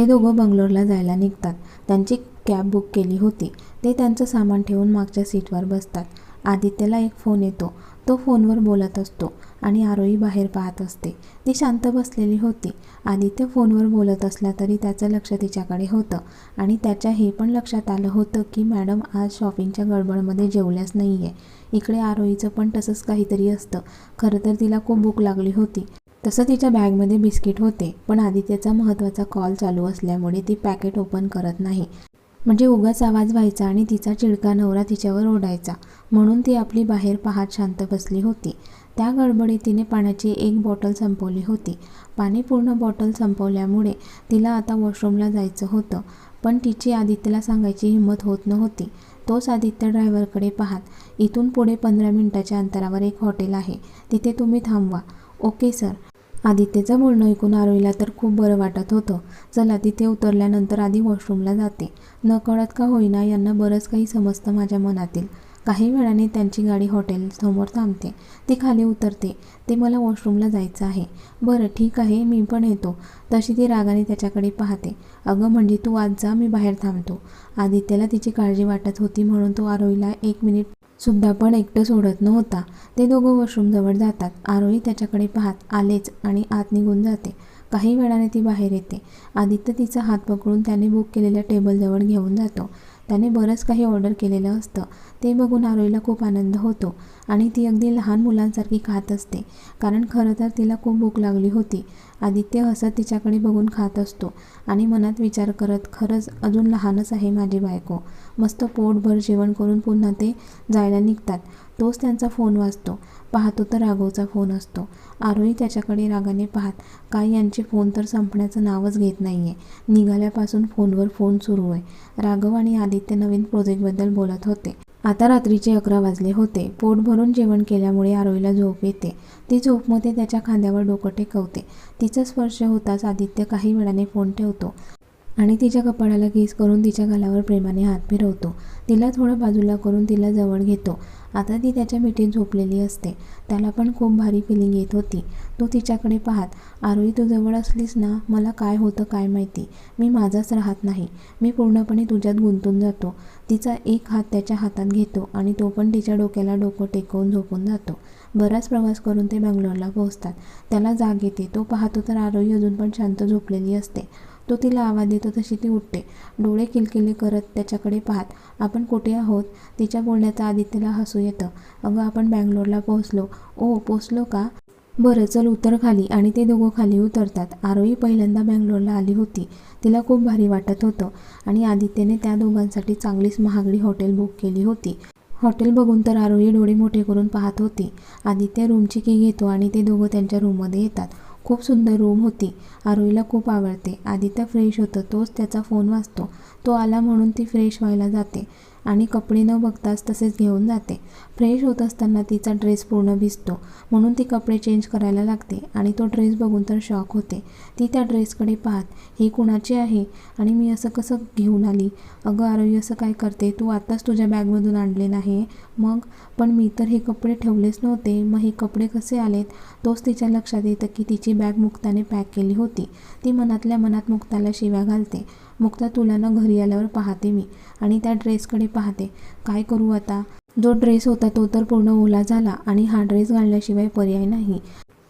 ते दोघं बंगलोरला जायला निघतात. त्यांची कॅब बुक केली होती. ते त्यांचं सामान ठेवून मागच्या सीटवर बसतात. आदित्यला एक फोन येतो. तो फोनवर बोलत असतो आणि आरोही बाहेर पाहत असते. ती शांत बसलेली होती. आदित्य फोनवर बोलत असला तरी त्याचं लक्ष तिच्याकडे होतं. आणि त्याच्या हे पण लक्षात आलं होतं की मॅडम आज शॉपिंगच्या गडबडमध्ये जेवल्याच नाही आहे इकडे आरोहीचं पण तसंच काहीतरी असतं. खरं तर तिला खूप भूक लागली होती. तसं तिच्या बॅगमध्ये बिस्किट होते पण आदित्यचा महत्त्वाचा कॉल चालू असल्यामुळे ती पॅकेट ओपन करत नाही. म्हणजे उगाच आवाज व्हायचा आणि तिचा चिडका नवरा तिच्यावर ओढायचा म्हणून ती आपली बाहेर पाहत शांत बसली होती. त्या गडबडीत तिने पाण्याची एक बॉटल संपवली होती. पाणी पूर्ण बॉटल संपवल्यामुळे तिला आता वॉशरूमला जायचं होतं पण तिची आदित्यला सांगायची हिंमत होत नव्हती. तोच आदित्य ड्रायव्हरकडे पाहत इथून पुढे पंधरा मिनिटाच्या अंतरावर एक हॉटेल आहे तिथे तुम्ही थांबवा. Okay sir. आदित्यचं बोलणं ऐकून आरोहीला तर खूप बरं वाटत होतं. चला तिथे उतरल्यानंतर आधी वॉशरूमला जाते. न कळत का होईना यांना बरंच काही समजतं माझ्या मनातील. काही वेळाने त्यांची गाडी हॉटेल समोर थांबते. ती खाली उतरते. ते मला वॉशरूमला जायचं आहे. बरं ठीक आहे मी पण येतो. तशी ती रागाने त्याच्याकडे पाहते. अगं म्हणजे तू आज जा मी बाहेर थांबतो. आदित्यला तिची काळजी वाटत होती म्हणून तो आरोहीला एक मिनिट सुद्धा पण एकटं सोडत नव्हता. ते दोघं वॉशरूमजवळ जातात. आरोही त्याच्याकडे पाहत आलेच आणि आत निघून जाते. काही वेळाने ती बाहेर येते. आदित्य तिचा हात पकडून त्याने बुक केलेल्या टेबलजवळ घेऊन जातो. त्याने बरंच काही ऑर्डर केलेलं असतं. ते बघून आरोहीला खूप आनंद होतो आणि ती अगदी लहान मुलांसारखी खात असते. कारण खरं तर तिला खूप भूक लागली होती. आदित्य हसत तिच्याकडे बघून खात असतो आणि मनात विचार करत खरंच अजून लहानच आहे माझी बायको. मस्त पोटभर जेवण करून पुन्हा ते जायला निघतात. तोच त्यांचा फोन वाजतो. पाहतो तर राघवचा फोन असतो. आरोही त्याच्याकडे रागाने पाहत काय यांचे फोन तर संपण्याचं नावच घेत नाही आहे निघाल्यापासून फोनवर फोन सुरू आहे. राघव आणि आदित्य नवीन प्रोजेक्टबद्दल बोलत होते. आता रात्रीचे अकरा वाजले होते. पोट भरून जेवण केल्यामुळे आरोईला झोप येते. ती झोपमध्ये त्याच्या खांद्यावर डोकं टेकवते. तिचा स्पर्श होताच आदित्य काही वेळाने फोन ठेवतो आणि तिच्या कपाळाला किस करून तिच्या गालावर प्रेमाने हात फिरवतो. तिला थोडं बाजूला करून तिला जवळ घेतो. आता ती त्याच्या मिठीत झोपलेली असते. त्याला पण खूप भारी फिलिंग येत होती. तो तिच्याकडे पाहत आरोही तू जवळ असलीस ना मला काय होतं काय माहिती? मी माझाच राहत नाही. मी पूर्णपणे तुझ्यात गुंतून जातो. तिचा एक हात त्याच्या हातात घेतो आणि तो पण तिच्या डोक्याला डोकं टेकवून झोपून जातो. बराच प्रवास करून ते बंगलोरला पोहोचतात. त्याला जाग येते. तो पाहतो तर आरोही अजून पण शांत झोपलेली असते. तो तिला आवाज देतो तशी ती उठते. डोळे किलकिले करत त्याच्याकडे पाहत आपण कुठे आहोत? तिच्या बोलण्याचा आदित्यला हसू येतं. अगं आपण बँगलोरला पोहोचलो. ओ पोचलो का? बरं चल उतर खाली. आणि ते दोघं खाली उतरतात. आरोही पहिल्यांदा बँगलोरला आली होती. तिला खूप भारी वाटत होतं. आणि आदित्यने त्या दोघांसाठी चांगलीच महागडी हॉटेल बुक केली होती. हॉटेल बघून तर आरोही डोळे मोठे करून पाहत होती. आदित्य रूमची की घेतो आणि ते दोघं त्यांच्या रूममध्ये येतात. खूप सुंदर रूम होती. आरोहीला खूप आवडते. आदित्य फ्रेश होतं. तोच त्याचा फोन वाजतो. तो आला म्हणून ती फ्रेश व्हायला जाते. आणि कपडे न बघताच तसेच घेऊन जाते. फ्रेश होत असताना तिचा ड्रेस पूर्ण भिजतो. म्हणून ती कपडे चेंज करायला लागते आणि तो ड्रेस बघून तर शॉक होते. ती त्या ड्रेसकडे पाहत ही कुणाची आहे? आणि मी असं कसं घेऊन आली? अगं आरोग्य असं काय करते? तू आत्ताच तुझ्या बॅगमधून आणले नाही? मग? पण मी तर हे कपडे ठेवलेच नव्हते. मग हे कपडे कसे आलेत? तोच तिच्या लक्षात येतं की तिची बॅग मुक्ताने पॅक केली होती. ती मनातल्या मनात मुक्ताला शिव्या घालते. मुक्ता तुला ना घरी आल्यावर पाहते मी आणि त्या ड्रेसकडे पाहते. काय करू आता? जो ड्रेस होता तो तर पूर्ण ओला झाला आणि हा ड्रेस घालण्याशिवाय पर्याय नाही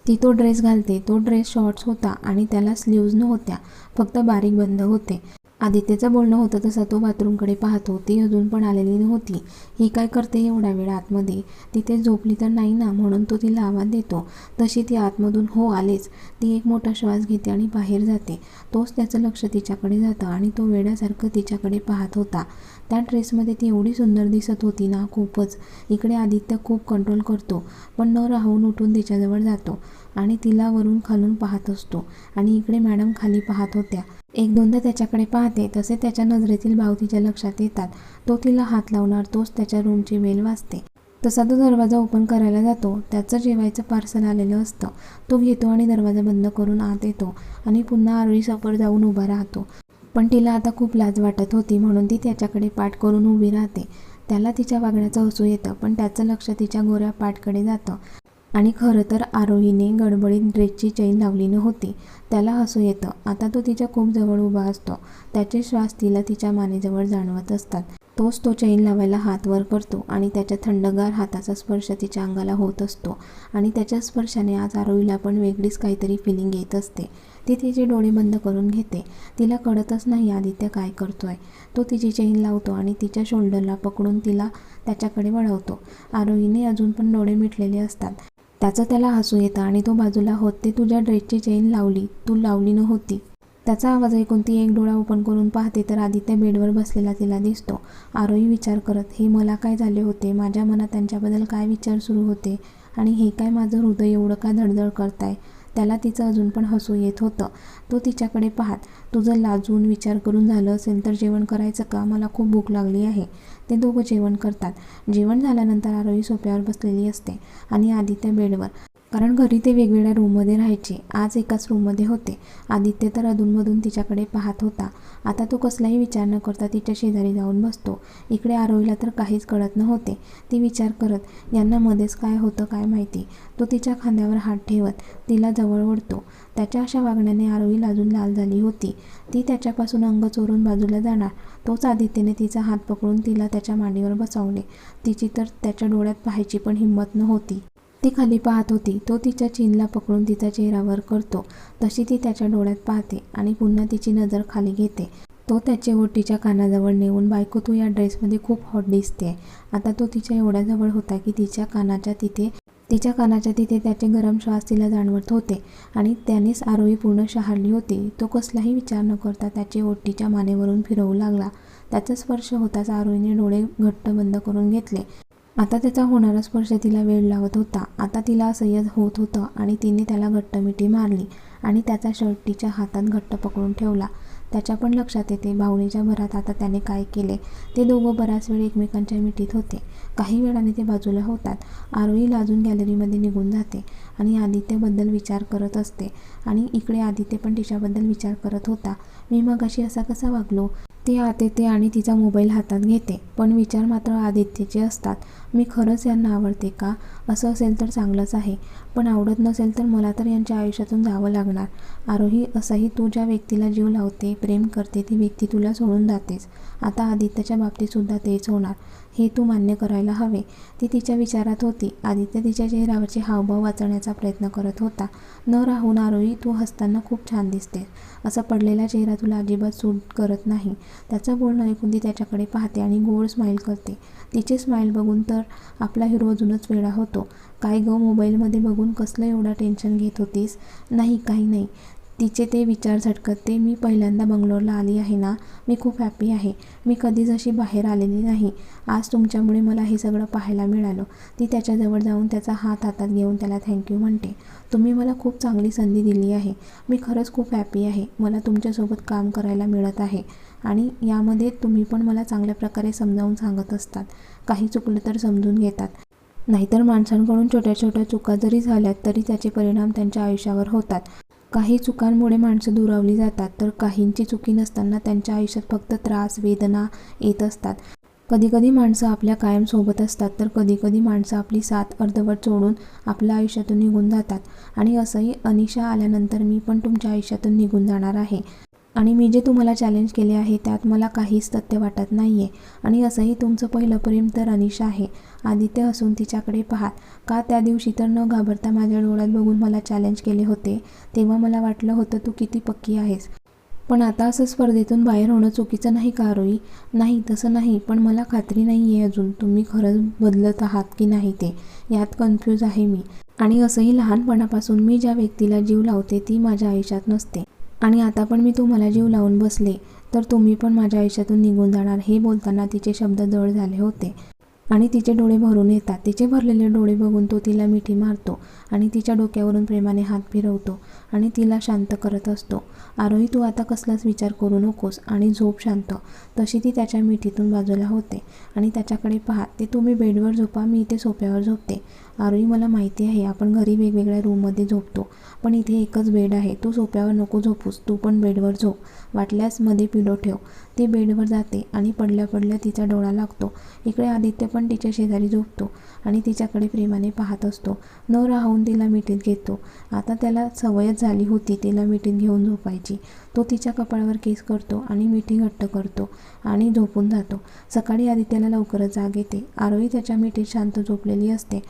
ती तो ड्रेस घालते. तो ड्रेस शॉर्ट्स होता आणि त्याला स्लीव्ज नव्हत्या फक्त बारीक बंद होते. आदित्यचं बोलणं होतं तसा तो बाथरूमकडे पाहतो. ती अजून पण आलेली नव्हती. ही काय करते एवढ्या वेळ आतमध्ये? तिथे झोपली तर नाही ना म्हणून तो तिला आवाज देतो. तशी ती आतमधून हो आलेच. ती एक मोठा श्वास घेते आणि बाहेर जाते. तोच त्याचं लक्ष तिच्याकडे जातं आणि तो वेड्यासारखं तिच्याकडे पाहत होता. त्या ड्रेसमध्ये ती एवढी सुंदर दिसत होती ना खूपच. इकडे आदित्य खूप कंट्रोल करतो. पण न राहून उठून तिच्याजवळ जातो. आणि तिला वरून खालून पाहत असतो. आणि इकडे मॅडम खाली पाहत होत्या. एक दोनदा त्याच्याकडे पाहते तसे त्याच्या नजरेतील भाव तिच्या लक्षात येतात. तो तिला हात लावणार तोच त्याच्या रूमची वेल वाजते तसा तो दरवाजा ओपन करायला जातो. त्याचं जेवायचं पार्सल आलेलं असतं. तो घेतो आणि दरवाजा बंद करून आत येतो आणि पुन्हा आरोळीसमोर जाऊन उभा राहतो. पण तिला आता खूप लाज वाटत होती म्हणून ती त्याच्याकडे पाठ करून उभी राहते. त्याला तिच्या वागण्याचं हसू येतं पण त्याचं लक्ष तिच्या गोऱ्या पाठकडे जातं. आणि खरं तर आरोहीने गडबडीत ड्रेसची चैन लावली नव्हती त्याला हसू येतं. आता तो तिच्या खूप जवळ उभा असतो. त्याचे श्वास तिला तिच्या मानेजवळ जाणवत असतात. तोच तो चैन लावायला हात वर करतो आणि त्याच्या थंडगार हाताचा स्पर्श तिच्या अंगाला होत असतो आणि त्याच्या स्पर्शाने आज आरोहीला पण वेगळीच काहीतरी फिलिंग येत असते. ती तिचे डोळे बंद करून घेते. तिला कळतच नाही आदित्य काय करतोय. तो तिची चेन लावतो आणि तिच्या शोल्डरला पकडून तिला त्याच्याकडे वळवतो. आरोहीने अजून पण डोळे मिटलेले असतात. त्याचं त्याला हसू येतं आणि तो बाजूला होत ते तुझ्या ड्रेसची चेन लावली. तू लावली नव्हती. त्याचा आवाज ऐकून ती एक डोळा ओपन करून पाहते तर आदित्य बेडवर बसलेला तिला दिसतो. आरोही विचार करत हे मला काय झाले होते? माझ्या मनात त्यांच्याबद्दल काय विचार सुरू होते? आणि हे काय माझं हृदय एवढं का धडधड करताय? त्याला तिचं अजून पण हसू येत होतं. तो तिच्याकडे पाहत तुझं लाजून विचार करून झालं असेल तर जेवण करायचं का? मला खूप भूक लागली आहे. ते दोघं जेवण करतात. जेवण झाल्यानंतर आरोही सोप्यावर बसलेली असते आणि आदित्य बेडवर कारण घरी ते वेगवेगळ्या रूममध्ये राहायचे. आज एकाच रूममध्ये होते. आदित्य तर अधूनमधून तिच्याकडे पाहत होता. आता तो कसलाही विचार न करता तिच्या शेजारी जाऊन बसतो. इकडे आरोहीला तर काहीच कळत नव्हते. ती विचार करत यांना मध्येच काय होतं काय माहिती तो तिच्या खांद्यावर हात ठेवत तिला जवळ ओढतो. त्याच्या अशा वागण्याने आरोही लाजून लाल झाली होती. ती त्याच्यापासून अंग चोरून बाजूला जाणार. तोच आदित्यने तिचा हात पकडून तिला त्याच्या मांडीवर बसवले. तिची तर त्याच्या डोळ्यात पाहायची पण हिंमत नव्हती. ती खाली पाहत होती. तो तिच्या चिनला पकडून तिचा चेहरावर करतो. तशी ती त्याच्या डोळ्यात पाहते आणि पुन्हा तिची नजर खाली घेते. तो त्याचे ओटीच्या कानाजवळ नेऊन बायको तू या ड्रेसमध्ये खूप हॉट दिसते. आता तो तिच्या एवढ्या जवळ होता की तिच्या कानाच्या तिथे तिच्या कानाच्या तिथे त्याचे गरम श्वास तिला जाणवत होते आणि त्यानेच आरोही पूर्ण शहारली होती. तो कसलाही विचार न करता त्याचे ओटीच्या मानेवरून फिरवू लागला. त्याचा स्पर्श होताच आरोहीने डोळे घट्ट बंद करून घेतले. आता त्याचा होणारा स्पर्श तिला वेळ लावत होता. आता तिला असह्य होत होतं आणि तिने त्याला घट्ट मिठी मारली आणि त्याचा शर्ट तिच्या हातात घट्ट पकडून ठेवला. त्याच्या पण लक्षात येते भावनेच्या भरात आता त्याने काय केले? ते दोघं बराच वेळ एकमेकांच्या मिठीत होते. काही वेळाने ते बाजूला होतात. आरोही लाजून गॅलरीमध्ये निघून जाते आणि आदित्यबद्दल विचार करत असते आणि इकडे आदित्य पण तिच्याबद्दल विचार करत होता. मी मग अशी असा कसा वागलो? ते आत येते आणि तिचा मोबाईल हातात घेते. पण विचार मात्र आदित्यचे असतात. मी खरंच यांना आवडते का? असं असेल तर चांगलंच आहे. पण आवडत नसेल तर मला तर यांच्या आयुष्यातून जावं लागणार. आरोही असंही तू ज्या व्यक्तीला जीव लावते प्रेम करते ती व्यक्ती तुला सोडून जातेच. आता आदित्यच्या बाबतीतसुद्धा तेच होणार. हे तू मान्य करायला हवे. ती तिच्या विचारात होती. आदित्य तिच्या चेहऱ्यावरचे हावभाव वाचवण्याचा प्रयत्न करत होता. न राहून आरोही तू हसताना खूप छान दिसते. असा पडलेला चेहरा तुला अजिबात सूट करत नाही. त्याचं बोलणं ऐकून ती त्याच्याकडे पाहते आणि गोड स्माईल करते. तिचे स्माईल बघून तर आपला हिरो अजूनच वेळा होतो. काय गो मोबाईलमध्ये बघून कसलं एवढा टेन्शन घेत होतीस? नाही काही नाही. तिचे ते विचार झटकते मी पहिल्यांदा बंगलोरला आली आहे ना मी खूप हॅपी आहे. मी कधीच अशी बाहेर आलेली नाही. आज तुमच्यामुळे मला हे सगळं पाहायला मिळालं. ती त्याच्याजवळ जाऊन त्याचा हात हातात घेऊन त्याला थँक्यू म्हणते. तुम्ही मला खूप चांगली संधी दिली आहे. मी खरंच खूप हॅपी आहे. मला तुमच्यासोबत काम करायला मिळत आहे. आणि यामध्ये तुम्ही पण मला चांगल्या प्रकारे समजावून सांगत असतात. काही चुकलं तर समजून घेतात. नाहीतर माणसांकडून छोट्या छोट्या चुका जरी झाल्यात तरी त्याचे परिणाम त्यांच्या आयुष्यावर होतात. काही चुकांमुळे माणसं दुरावली जातात तर काहींची चुकी नसताना त्यांच्या आयुष्यात फक्त त्रास वेदना येत असतात. कधीकधी माणसं आपल्या कायम सोबत असतात तर कधीकधी माणसं आपली साथ अर्धवट सोडून आपल्या आयुष्यातून निघून जातात. आणि असंही अनिशा आल्यानंतर मी पण तुमच्या आयुष्यातून निघून जाणार आहे. आणि मी जे तुम्हाला चॅलेंज केले आहे त्यात मला काहीच तथ्य वाटत नाही आहे आणि असंही तुमचं पहिलं प्रेम तर अनिशा आहे. आदित्य असून तिच्याकडे पाहात. का त्या दिवशी तर न घाबरता माझ्या डोळ्यात बघून मला चॅलेंज केले होते? तेव्हा मला वाटलं होतं तू किती पक्की आहेस. पण आता असं स्पर्धेतून बाहेर होणं चुकीचं नाही का रोई? नाही तसं नाही. पण मला खात्री नाही आहे अजून तुम्ही खरंच बदलत आहात की नाही ते. यात कन्फ्यूज आहे मी. आणि असंही लहानपणापासून मी ज्या व्यक्तीला जीव लावते ती माझ्या आयुष्यात नसते. आणि आता पण मी तुम्हाला जीव लावून बसले तर तुम्ही पण माझ्या आयुष्यातून निघून जाणार हे बोलताना तिचे शब्द जड झाले होते. आणि तिचे डोळे भरून येतात. तिचे भरलेले डोळे बघून तो तिला मिठी मारतो आणि तिच्या डोक्यावरून प्रेमाने हात फिरवतो आणि तिला शांत करत असतो. आरोही तू आता कसलाच विचार करू नकोस आणि झोप शांत. तशी ती त्याच्या मिठीतून बाजूला होते. आणि त्याच्याकडे पाहत ते तुम्ही बेडवर झोपा मी इथे सोप्यावर झोपते. आरोही मला माहिती आहे आपण घरी वेगवेगळ्या रूममध्ये झोपतो पण इथे एकच बेड आहे तू सोप्यावर नको झोपूस तू पण बेडवर झोप. वाटल्यास मध्ये पिलो ठेव. ती बेडवर जाते आणि पडल्या पडल्या तिचा डोळा लागतो. इकडे आदित्य पण तिच्या शेजारी झोपतो आणि तिच्याकडे प्रेमाने पाहत असतो. न राहून तिला मिठीत घेतो. आता त्याला सवयच झाली होती तिला मिठीत घेऊन झोपायची. तो तिच्या कपाळावर केस करतो आणि मिठी घट्ट करतो आणि झोपून जातो. सकाळी आदित्याला लवकरच जाग येते. आरोही त्याच्या मिठीत शांत झोपलेली असते.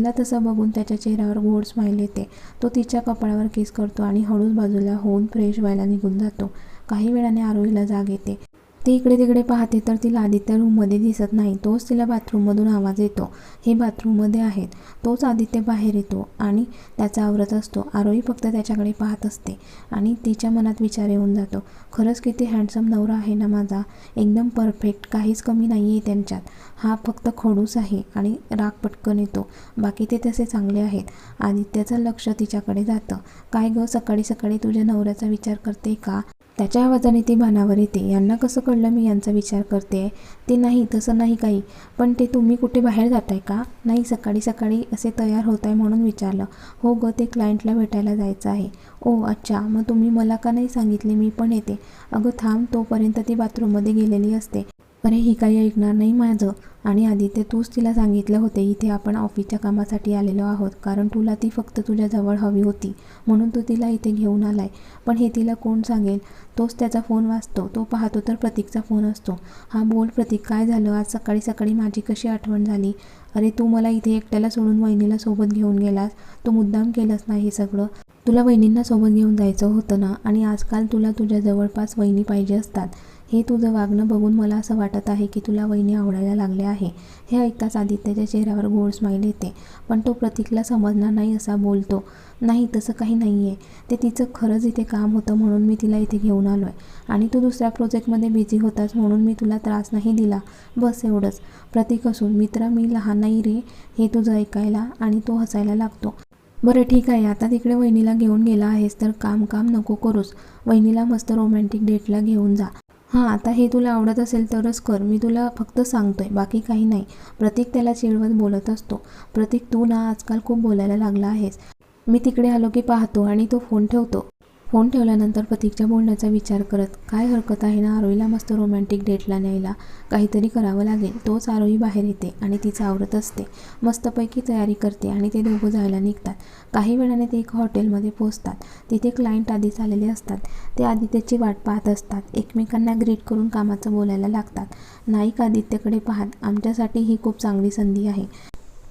तिला तसं बघून त्याच्या चेहऱ्यावर गोड स्माईल येते. तो तिच्या कपाळावर केस करतो आणि हळूच बाजूला होऊन फ्रेश व्हायला निघून जातो. काही वेळाने आरोहीला जाग येते. ती इकडे तिकडे पाहते तर तिला आदित्य रूममध्ये दिसत नाही. तोच तिला बाथरूममधून आवाज येतो. हे बाथरूममध्ये आहेत. तोच आदित्य बाहेर येतो आणि त्याचा आवरत असतो. आरोही फक्त त्याच्याकडे पाहत असते आणि तिच्या मनात विचार येऊन जातो. खरंच किती हँडसम नवरा आहे ना माझा. एकदम परफेक्ट काहीच कमी नाही आहे त्यांच्यात. हा फक्त खडूस आहे आणि राग पटकन येतो. बाकी ते तसे चांगले आहेत. आदित्याचं लक्ष तिच्याकडे जातं. काय गं सकाळी सकाळी तुझ्या नवऱ्याचा विचार करते का? त्याच्या आवाजाने ती भानावर येते. यांना कसं कळलं मी यांचा विचार करते ते नाही तसं नाही काही. पण ते तुम्ही कुठे बाहेर जाताय का? नाही सकाळी सकाळी असे तयार होत आहे म्हणून विचारलं. हो गं ते क्लायंटला भेटायला जायचं आहे. ओ अच्छा मग तुम्ही मला का नाही सांगितले? मी पण येते. अगं थांब तोपर्यंत ती बाथरूममध्ये गेलेली असते. अरे ही काही ऐकणार नाही माझं. आणि आदित्य तूच तिला सांगितलं होते इथे आपण ऑफिसच्या कामासाठी आलेलो आहोत कारण तुला ती फक्त तुझ्याजवळ हवी होती म्हणून तू तिला इथे घेऊन आलाय. पण हे तिला कोण सांगेल? तोच त्याचा फोन वाचतो. तो पाहतो तर प्रतीकचा फोन असतो. हा बोल प्रतीक काय झालं? आज सकाळी सकाळी माझी कशी आठवण झाली? अरे तू मला इथे एकट्याला सोडून वहिनीला सोबत घेऊन गेलास? तू मुद्दाम केलंस ना हे सगळं? तुला वहिनींना सोबत घेऊन जायचं होतं ना? आणि आजकाल तुला तुझ्या जवळपास वहिनी पाहिजे असतात. हे तुझं वागणं बघून मला असं वाटत आहे की तुला वहिनी आवडायला लागले आहे. हे ऐकताच आदित्याच्या चेहऱ्यावर गोड स्माईल येते. पण तो प्रतीकला समजणार नाही असा बोलतो. नाही तसं काही नाही आहे ते तिचं खरंच इथे काम होतं म्हणून मी तिला इथे घेऊन आलो आहे आणि तू दुसऱ्या प्रोजेक्टमध्ये बिझी होतास म्हणून मी तुला त्रास नाही दिला. बस एवढंच. प्रतीक असून मित्र मी लहान नाही रे हे तुझं ऐकायला आणि तो हसायला लागतो. बरं ठीक आहे. आता तिकडे वहिनीला घेऊन गेला आहेस तर काम काम नको करूस. वहिनीला मस्त रोमॅन्टिक डेटला घेऊन जा. हां आता हे तुला आवडत असेल तरच कर. मी तुला फक्त सांगतोय बाकी काही नाही. प्रतीक त्याला चिडवत बोलत असतो. प्रतीक तू ना आजकाल खूप बोलायला लागला आहेस. मी तिकडे आलो की पाहतो आणि तो फोन ठेवतो. फोन ठेवल्यानंतर प्रतीकच्या बोलण्याचा विचार करत काय हरकत आहे ना आरोहीला मस्त रोमॅन्टिक डेटला न्यायला? काहीतरी करावं लागेल. तोच आरोही बाहेर येते आणि तिचं आवरत असते. मस्तपैकी तयारी करते आणि ते दोघं जायला निघतात. काही वेळाने ते एका हॉटेलमध्ये पोचतात तिथे क्लायंट आधीच आलेले असतात. ते आदित्यची वाट पाहत असतात. एकमेकांना ग्रीट करून कामाचं बोलायला लागतात. नाईक आदित्यकडे पाहत आमच्यासाठी ही खूप चांगली संधी आहे.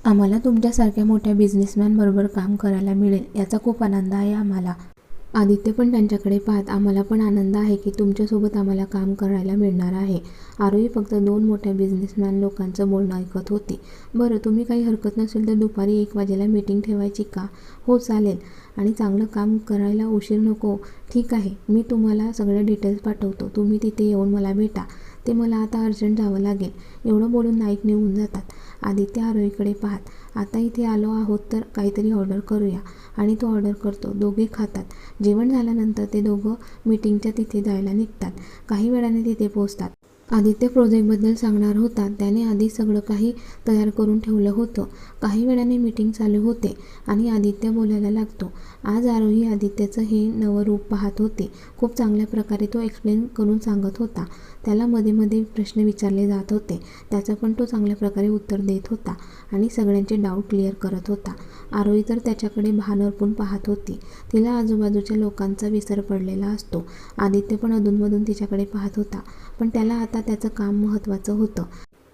आम्हाला तुमच्यासारख्या मोठ्या बिझनेसमॅनबरोबर काम करायला मिळेल. याचा खूप आनंद आहे आम्हाला. आदित्य पण त्यांच्याकडे पाहत आम्हाला पण आनंद आहे की तुमच्यासोबत आम्हाला काम करायला मिळणार आहे. आरोही फक्त दोन मोठ्या बिझनेसमॅन लोकांचं बोलणं ऐकत होती. बरं तुम्ही काही हरकत नसेल तर दुपारी एक वाजेला मीटिंग ठेवायची का? हो चालेल. आणि चांगलं काम करायला उशीर नको. ठीक आहे मी तुम्हाला सगळे डिटेल्स पाठवतो. तुम्ही तिथे येऊन मला भेटा. ते मला आता अर्जंट जावं लागेल. एवढं बोलून नाईक निघून जातात. आदित्य आरोहीकडे पाहत आता इथे आलो आहोत तर काहीतरी ऑर्डर करूया. आणि तो ऑर्डर करतो. दोघे खातात. जेवण झाल्यानंतर ते दोघं मीटिंगच्या तिथे जायला निघतात. काही वेळाने तिथे पोचतात आदित्य प्रोजेक्टबद्दल सांगणार होता. त्याने आधी सगळं काही तयार करून ठेवलं होतं. काही वेळाने मीटिंग चालू होते आणि आदित्य बोलायला लागतो आज आरोही आदित्यचं हे नवं रूप पाहत होते. खूप चांगल्या प्रकारे तो एक्सप्लेन करून सांगत होता. त्याला मध्ये मध्ये प्रश्न विचारले जात होते. त्याचं पण तो चांगल्या प्रकारे उत्तर देत होता आणि सगळ्यांचे डाऊट क्लिअर करत होता. आरोही तर त्याच्याकडे भान अर्पून पाहत होती. तिला आजूबाजूच्या लोकांचा विसर पडलेला असतो. आदित्य पण अधूनमधून तिच्याकडे पाहत होता. पण त्याला आता त्याचं काम महत्त्वाचं होतं.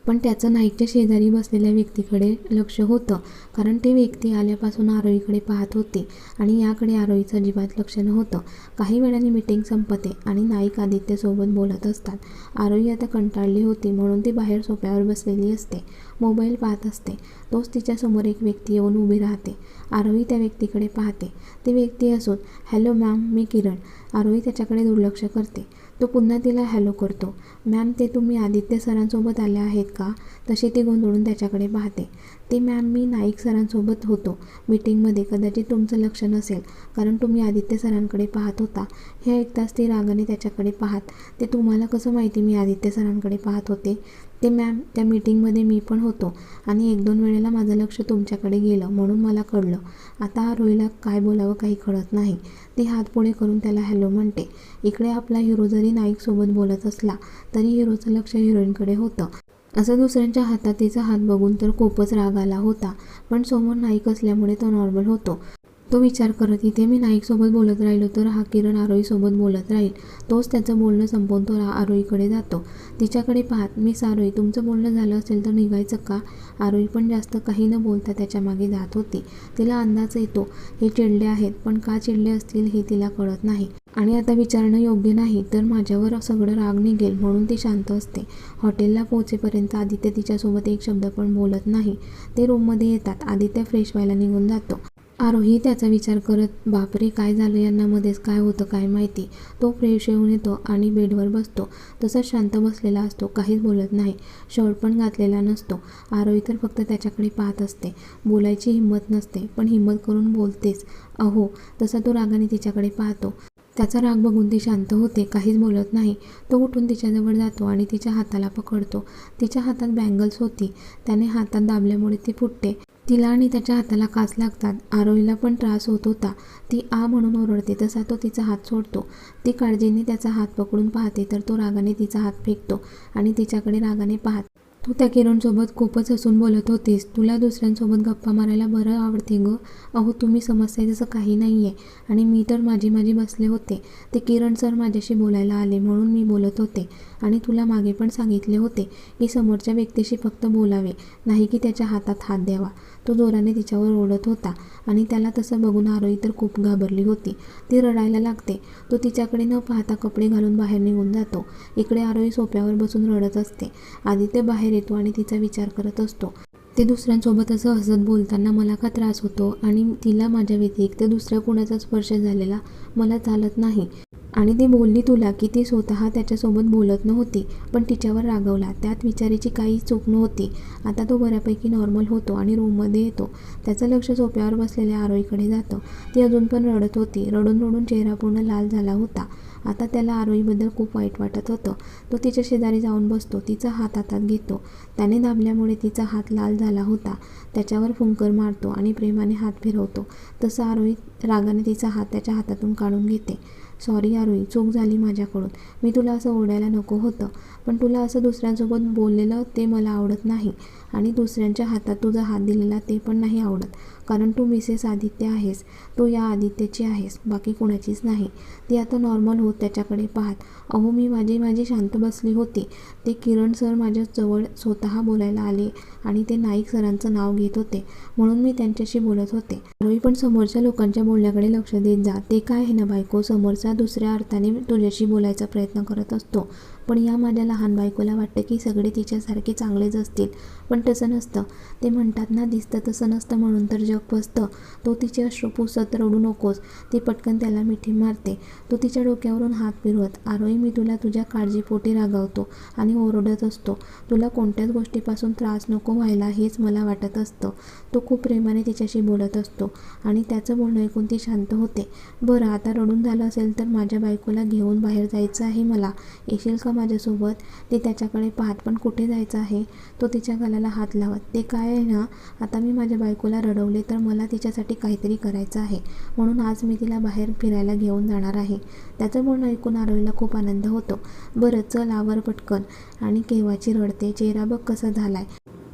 पण त्याचं नाईकच्या शेजारी बसलेल्या व्यक्तीकडे लक्ष होतं. कारण ते व्यक्ती आल्यापासून आरोहीकडे पाहत होते आणि याकडे आरोहीचं अजिबात लक्ष नव्हतं. काही वेळाने मीटिंग संपते आणि नाईक आदित्यसोबत बोलत असतात. आरोही आता कंटाळली होती म्हणून ती बाहेर सोप्यावर बसलेली असते. मोबाईल पाहत असते. तोच तिच्यासमोर एक व्यक्ती येऊन उभी राहते. आरोही त्या व्यक्तीकडे पाहते. ती व्यक्ती असून हॅलो मॅम मी किरण. आरोही त्याच्याकडे दुर्लक्ष करते. तो पुन्हा तिला हॅलो करतो. मॅम ते तुम्ही आदित्य सरांसोबत आले आहेत का? तशी ती गोंधळून त्याच्याकडे पाहते. ते मॅम मी नाईक सरांसोबत होतो. मीटिंगमध्ये कदाचित तुमचं लक्ष नसेल कारण तुम्ही आदित्य सरांकडे पाहत होता. हे ऐकताच ती रागाने त्याच्याकडे पाहत ते तुम्हाला कसं माहिती मी आदित्य सरांकडे पाहत होते? ते मॅम त्या मीटिंगमध्ये मी पण होतो. आणि एक दोन वेळेला माझं लक्ष तुमच्याकडे गेलं म्हणून मला कळलं. आता रोहीला काय बोलावं काही कळत नाही. ती हात पुढे करून त्याला हॅलो म्हणते. इकडे आपला हिरो जरी नाईकसोबत बोलत असला तरी हिरोचं लक्ष हिरोईनकडे होतं. असं दुसऱ्यांच्या हातात तिचा हात बघून तर खूपच राग आला होता. पण समोर नाईक असल्यामुळे तो नॉर्मल होतो. तो विचार करत इथे मी नाईकसोबत बोलत राहिलो तर हा किरण आरोहीसोबत बोलत राहील. तोच त्याचं बोलणं संपवून तो रा आरोहीकडे जातो. तिच्याकडे पाहत मी सारोई तुमचं बोलणं झालं असेल तर निघायचं का? आरोही पण जास्त काही न बोलता त्याच्यामागे जात होती. तिला अंदाज येतो हे चिडले आहेत पण का चिडले असतील हे तिला कळत नाही. आणि आता विचारणं योग्य नाही तर माझ्यावर सगळं राग निघेल म्हणून ती शांत असते. हॉटेलला पोहोचेपर्यंत आदित्य तिच्यासोबत एक शब्द पण बोलत नाही. ते रूममध्ये येतात. आदित्य फ्रेश व्हायला निघून जातो. आरोही त्याचा विचार करत बापरे काय झालं? यांना मध्येच काय होतं काय माहिती? तो फ्रेश येऊन येतो आणि बेडवर बसतो. तसाच शांत बसलेला असतो काहीच बोलत नाही. शर्ट पण घातलेला नसतो. आरोही तर फक्त त्याच्याकडे पाहत असते. बोलायची हिंमत नसते पण हिंमत करून बोलतेच. अहो तसा तो रागाने तिच्याकडे पाहतो. त्याचा राग बघून ती शांत होते काहीच बोलत नाही. तो उठून तिच्याजवळ जातो आणि तिच्या हाताला पकडतो. तिच्या हातात बँगल्स होती. त्याने हातात दाबल्यामुळे ती फुटते. तिला आणि त्याच्या हाताला काच लागतात. आरोहीला पण त्रास होत होता. ती आ म्हणून ओरडते तसा तो तिचा हात सोडतो. ती काळजीने त्याचा हात पकडून पाहते तर तो रागाने तिचा हात फेकतो आणि तिच्याकडे रागाने पाहत तू त्या किरणसोबत खूपच हसून बोलत होतीस. तुला दुसऱ्यांसोबत गप्पा मारायला बरं आवडते गं. अहो तुम्ही समजताय तसं काही नाही आहे आणि मी तर माझी माझी बसले होते. ते किरण सर माझ्याशी बोलायला आले म्हणून मी बोलत होते. आणि तुला मागे पण सांगितले होते की समोरच्या व्यक्तीशी फक्त बोलावे नाही की त्याच्या हातात हात द्यावा. तो जोराने तिच्यावर ओढत होता आणि त्याला तसं बघून आरोही तर खूप घाबरली होती. ती रडायला लागते. तो तिच्याकडे न पाहता कपडे घालून बाहेर निघून जातो. इकडे आरोही सोप्यावर बसून रडत असते. आदित्य बाहेर देतो आणि तिचा विचार करत असतो. ते दुसऱ्यांसोबत असं हसत बोलताना मला का त्रास होतो आणि तिला माझ्या व्यतिरिक्त दुसऱ्या कुणाचा स्पर्श झालेला मला चालत नाही. आणि ती बोलली तुला की ती स्वतः त्याच्यासोबत बोलत नव्हती पण तिच्यावर रागवला. त्यात विचारीची काही चूक नव्हती. आता तो बऱ्यापैकी नॉर्मल होतो आणि रूममध्ये येतो. त्याचं लक्ष सोप्यावर बसलेल्या आरोईकडे जातं. ती अजून पण रडत होती. रडून रडून चेहरा पूर्ण लाल झाला होता. आता त्याला आरोहीबद्दल खूप वाईट वाटत होतं. तो तिच्या शेजारी जाऊन बसतो. तिचा हात हातात घेतो. त्याने दाबल्यामुळे तिचा हात लाल झाला होता. त्याच्यावर फुंकर मारतो आणि प्रेमाने हात फिरवतो. तसं आरोही रागाने तिचा हात त्याच्या हातातून काढून घेते. सॉरी आरोही चूक झाली माझ्याकडून. मी तुला असं ओरडायला नको होतं. पण तुला असं दुसऱ्यांसोबत बोललेलं ते मला आवडत नाही आणि दुसऱ्यांच्या हातात तुझा हात दिलेला ते पण नाही आवडत. कारण तू मिसेस आदित्य आहेस. तू या आदित्यची आहेस. बाकी कोणाचीच नाही. ती आता नॉर्मल होत त्याच्याकडे पाहत. अहो मी माझी माझी शांत बसली होती. ते किरण सर माझ्याजवळ स्वतः बोलायला आले आणि ते नाईक सरांचं नाव घेत होते. म्हणून मी त्यांच्याशी बोलत होते. रवी पण समोरच्या लोकांच्या बोलण्याकडे लक्ष देत जा. ते काय आहे ना बायको? समोरचा दुसऱ्या अर्थाने तुझ्याशी बोलायचा प्रयत्न करत असतो. पण या माझ्या लहान बायकोला वाटतं की सगळे तिच्यासारखे चांगलेच असतील. पण तसं नसतं. ते म्हणतात ना दिसतं तसं नसतं म्हणून तर जग फसतं तो तिचे अश्रू पुसत रडू नकोस. ती पटकन त्याला मिठी मारते. तो तिच्या डोक्यावरून हात फिरवत आरोही मी तुला तुझ्या काळजीपोटी रागावतो आणि ओरडत असतो. तुला कोणत्याच गोष्टीपासून त्रास नको व्हायला हेच मला वाटत असतं. तो खूप प्रेमाने तिच्याशी बोलत असतो आणि त्याचं बोलणं ऐकून ती शांत होते. बरं आता रडून झालं असेल तर माझ्या बायकोला घेऊन बाहेर जायचं आहे मला. येशील का माझ्यासोबत. ती त्याच्याकडे पाहत पण कुठे जायचं आहे तो तिच्या गळ्याला हात लावत ते काय आहे ना आता मी माझ्या बायकोला रडवले तर मला तिच्यासाठी काहीतरी करायचं आहे म्हणून आज मी तिला बाहेर फिरायला घेऊन जाणार आहे. त्याचं बोलणं ऐकून आरवीला खूप आनंद होतो. बरं चल आवर पटकन. आणि केव्हाची रडते? चेहरा बघ कसा झालाय.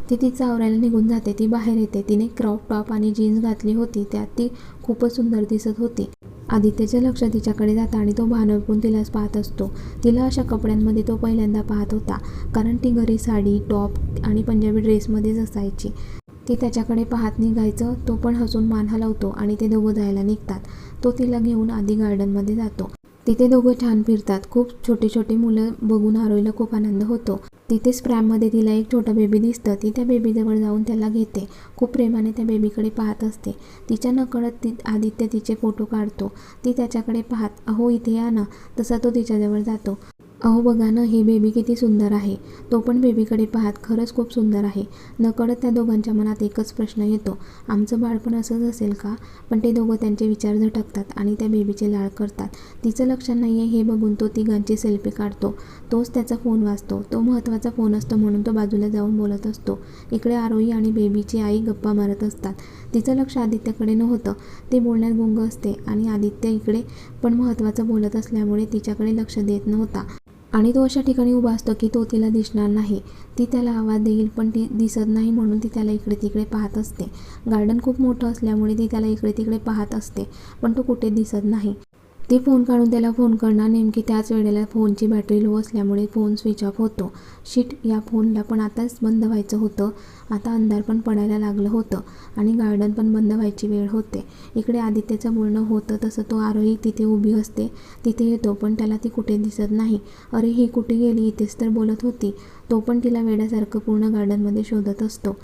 ती ती आवरायला निघून जाते ती बाहेर येते. तिने क्रॉप टॉप आणि जीन्स घातली होती त्यात ती खूपच सुंदर दिसत होती. आदित्यचं लक्ष तिच्याकडे जातं आणि तो भानवपून तिलाच पाहत असतो. तिला अशा कपड्यांमध्ये तो पहिल्यांदा पाहत होता कारण ती घरी साडी टॉप आणि पंजाबी ड्रेसमध्येच असायची. ती त्याच्याकडे पाहत निघायचं तो पण हसून मान हलवतो आणि ते दोघं जायला निघतात. तो तिला घेऊन आधी गार्डनमध्ये जातो. तिथे दोघं छान फिरतात. खूप छोटे छोटे मुलं बघून आरोईला खूप आनंद होतो. तिथेच प्रॅममध्ये तिला एक छोटं बेबी दिसतं. ती त्या बेबीजवळ जाऊन त्याला घेते. खूप प्रेमाने त्या बेबीकडे पाहत असते. तिच्या नकळत ती आदित्य तिचे फोटो काढतो. ती त्याच्याकडे पाहत अहो इथे या ना. तसा तो तिच्याजवळ जातो. अहो बघा ना ही बेबी किती सुंदर आहे. तो पण बेबीकडे पाहत खरंच खूप सुंदर आहे. नकळत त्या दोघांच्या मनात एकच प्रश्न येतो. आमचं बाळपण असंच असेल का? पण ते दोघं त्यांचे विचार झटकतात आणि त्या बेबीचे लाळ करतात. तिचं लक्ष नाही आहे हे बघून तो तिघांची सेल्फी काढतो. तोच त्याचा फोन वाचतो. तो महत्त्वाचा फोन असतो म्हणून तो बाजूला जाऊन बोलत असतो. इकडे आरोही आणि बेबीची आई गप्पा मारत असतात. तिचं लक्ष आदित्यकडे नव्हतं. ते बोलण्यात गुंग असते आणि आदित्य इकडे पण महत्त्वाचं बोलत असल्यामुळे तिच्याकडे लक्ष देत नव्हता. आणि तो अशा ठिकाणी उभा असतो की तो तिला दिसणार नाही. ती त्याला आवाज देईल पण ती दिसत नाही म्हणून ती त्याला इकडे तिकडे पाहत असते. गार्डन खूप मोठं असल्यामुळे ती त्याला इकडे तिकडे पाहत असते पण तो कुठे दिसत नाही. ते फोन काढून त्याला फोन करणार. नेमकी त्याच वेळेला फोनची बॅटरी लो असल्यामुळे फोन स्विच ऑफ होतो. शीट या फोनला पण आताच बंद व्हायचं होतं. आता अंधार पण पडायला लागलं होतं आणि गार्डन पण बंद व्हायची वेळ होते. इकडे आदित्यचं बोलणं होतं तसं तो आरोही तिथे उभी असते. तिथे येतो पण त्याला ती कुठे दिसत नाही. अरे ही कुठे गेली? इथेच तर बोलत होती. तो पण तिला वेड्यासारखं पूर्ण गार्डनमध्ये शोधत असतो.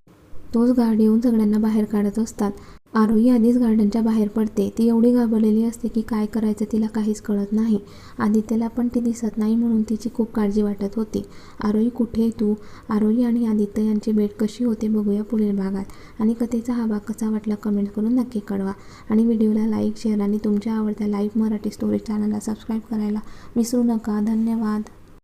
तोच गार्ड येऊन सगळ्यांना बाहेर काढत असतात. आरोही आधीच गार्डनच्या बाहेर पडते. ती एवढी घाबरलेली असते की काय करायचं तिला काहीच कळत नाही. आदित्यला पण ती दिसत नाही म्हणून तिची खूप काळजी वाटत होती. आरोही कुठे आहे तू? आरोही आणि आदित्य यांची भेट कशी होते बघूया पुढील भागात. आणि कथेचा हा भाग कसा वाटला कमेंट करून नक्की कळवा. आणि व्हिडिओला लाईक शेअर आणि तुमच्या आवडत्या लाईव्ह मराठी स्टोरी चॅनलला सबस्क्राईब करायला विसरू नका. धन्यवाद.